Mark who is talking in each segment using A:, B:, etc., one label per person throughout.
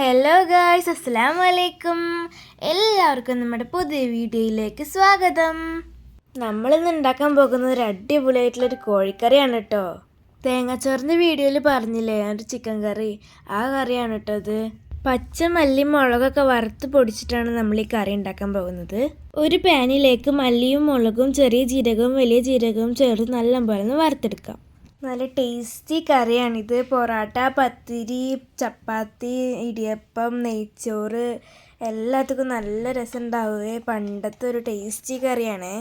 A: Hello guys അസ്സാം വലൈക്കും എല്ലാവർക്കും നമ്മുടെ പുതിയ വീഡിയോയിലേക്ക് സ്വാഗതം. നമ്മളിന്ന് ഉണ്ടാക്കാൻ പോകുന്നത് ഒരു അടിപൊളിയായിട്ടുള്ളൊരു കോഴിക്കറിയാണ് കേട്ടോ. തേങ്ങാച്ചോറിന്റെ വീഡിയോയിൽ പറഞ്ഞില്ലേ ഒരു ചിക്കൻ കറി ആ കറിയാണ് കേട്ടോ അത് പച്ച മല്ലി മുളകൊക്കെ വറുത്ത് പൊടിച്ചിട്ടാണ് നമ്മൾ ഈ കറി ഉണ്ടാക്കാൻ പോകുന്നത്. ഒരു പാനിലേക്ക് മല്ലിയും മുളകും ചെറിയ ജീരകവും വലിയ ജീരകവും ചേർത്ത് നല്ലപോലെ ഒന്ന് വറുത്തെടുക്കാം. നല്ല ടേസ്റ്റി കറിയാണിത് പൊറോട്ട പത്തിരി ചപ്പാത്തി ഇടിയപ്പം നെയ്ച്ചോറ് എല്ലാത്തിനും നല്ല രസം ഉണ്ടാവുകയെ പണ്ടത്തെ ഒരു ടേസ്റ്റി കറിയാണ്.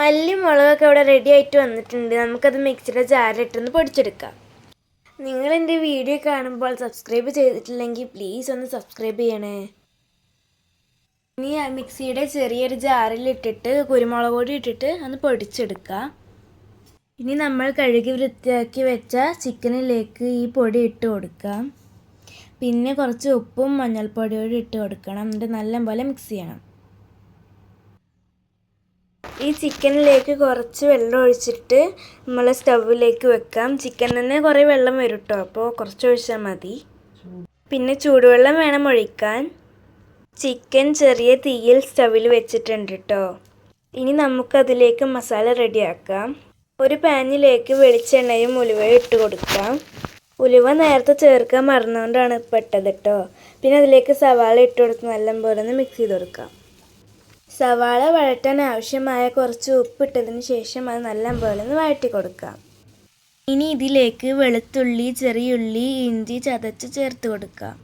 A: മല്ലി മുളകൊക്കെ ഇവിടെ റെഡി ആയിട്ട് വന്നിട്ടുണ്ട്. നമുക്കത് മിക്സിയുടെ ജാറിലിട്ടൊന്ന് പൊടിച്ചെടുക്കാം. നിങ്ങൾ എന്റെ വീഡിയോ കാണുമ്പോൾ സബ്സ്ക്രൈബ് ചെയ്തിട്ടില്ലെങ്കിൽ പ്ലീസ് ഒന്ന് സബ്സ്ക്രൈബ് ചെയ്യണേ. ഇനി മിക്സിയുടെ ചെറിയൊരു ജാറിലിട്ടിട്ട് കുരുമുളക് പൊടി ഇട്ടിട്ട് ഒന്ന് പൊടിച്ചെടുക്കാം. ഇനി നമ്മൾ കഴുകി വൃത്തിയാക്കി വെച്ച ചിക്കനിലേക്ക് ഈ പൊടി ഇട്ട് കൊടുക്കാം പിന്നെ കുറച്ച് ഉപ്പും മഞ്ഞൾപ്പൊടിയോട് ഇട്ട് കൊടുക്കണം. എന്നിട്ട് നല്ലപോലെ മിക്സ് ചെയ്യണം. ഈ ചിക്കനിലേക്ക് കുറച്ച് വെള്ളം ഒഴിച്ചിട്ട് നമ്മൾ സ്റ്റൗവിലേക്ക് വെക്കാം. ചിക്കൻ തന്നെ കുറേ വെള്ളം വരും കേട്ടോ അപ്പോൾ കുറച്ച് ഒഴിച്ചാൽ മതി. പിന്നെ ചൂടുവെള്ളം വേണം ഒഴിക്കാൻ. ചിക്കൻ ചെറിയ തീയിൽ സ്റ്റവിൽ വെച്ചിട്ടുണ്ട് കേട്ടോ ഇനി നമുക്കതിലേക്ക് മസാല റെഡിയാക്കാം ഒരു പാനിലേക്ക് വെളിച്ചെണ്ണയും ഉലുവയും ഇട്ട് കൊടുക്കാം. ഉലുവ നേരത്തെ ചേർക്കാൻ മറന്നുകൊണ്ടാണ് പെട്ടത് കേട്ടോ പിന്നെ അതിലേക്ക് സവാള ഇട്ട് കൊടുത്ത് നല്ലപോലെ ഒന്ന് മിക്സ് ചെയ്ത് കൊടുക്കാം. സവാള വഴറ്റാൻ ആവശ്യമായ കുറച്ച് ഉപ്പ് ഇട്ടതിന് ശേഷം അത് നല്ലപോലെ ഒന്ന് വഴറ്റി കൊടുക്കാം. ഇനി ഇതിലേക്ക് വെളുത്തുള്ളി ചെറിയുള്ളി ഇഞ്ചി ചതച്ച് ചേർത്ത് കൊടുക്കാം.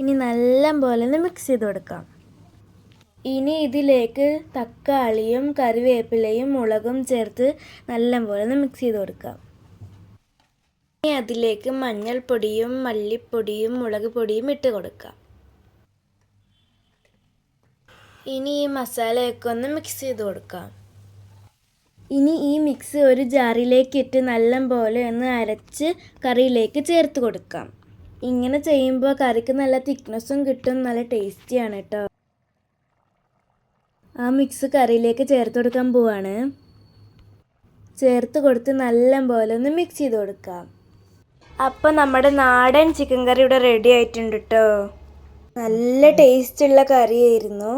A: ഇനി നല്ലപോലെ ഒന്ന് മിക്സ് ചെയ്ത് കൊടുക്കാം. ഇനി ഇതിലേക്ക് തക്കാളിയും കറിവേപ്പിലയും മുളകും ചേർത്ത് നല്ലപോലെ ഒന്ന് മിക്സ് ചെയ്ത് കൊടുക്കാം ഇനി അതിലേക്ക് മഞ്ഞൾപ്പൊടിയും മല്ലിപ്പൊടിയും മുളക് പൊടിയും ഇട്ട് കൊടുക്കാം ഇനി ഈ മസാലയൊക്കെ ഒന്ന് മിക്സ് ചെയ്ത് കൊടുക്കാം ഇനി ഈ മിക്സ് ഒരു ജാറിലേക്ക് ഇട്ട് നല്ലപോലെ ഒന്ന് അരച്ച് കറിയിലേക്ക് ചേർത്ത് കൊടുക്കാം. ഇങ്ങനെ ചെയ്യുമ്പോൾ കറിക്ക് നല്ല തിക്നെസ്സും കിട്ടും നല്ല ടേസ്റ്റിയാണ് കേട്ടോ ആ മിക്സ് കറിയിലേക്ക് ചേർത്ത് കൊടുക്കാൻ പോവാണ്. ചേർത്ത് കൊടുത്ത് നല്ല പോലെ ഒന്ന് മിക്സ് ചെയ്ത് കൊടുക്കാം. അപ്പം നമ്മുടെ നാടൻ ചിക്കൻ കറി ഇവിടെ റെഡി ആയിട്ടുണ്ട് കേട്ടോ നല്ല ടേസ്റ്റുള്ള കറിയായിരുന്നു.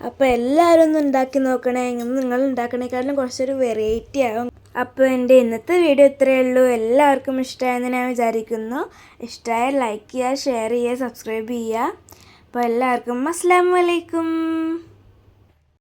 A: അപ്പോൾ എല്ലാവരും ഒന്ന് ഉണ്ടാക്കി നോക്കണേ. നിങ്ങൾ ഉണ്ടാക്കണേക്കാളും കുറച്ചൊരു വെറൈറ്റി ആവും. അപ്പോൾ എന്റെ ഇന്നത്തെ വീഡിയോ ഇത്രയേ ഉള്ളൂ. എല്ലാവർക്കും ഇഷ്ടമായെന്ന് ഞാൻ വിചാരിക്കുന്നു. ഇഷ്ടമായ ലൈക്ക് ചെയ്യുക ഷെയർ ചെയ്യുക സബ്സ്ക്രൈബ് ചെയ്യുക. അപ്പോൾ എല്ലാവർക്കും അസ്സാം വലൈക്കും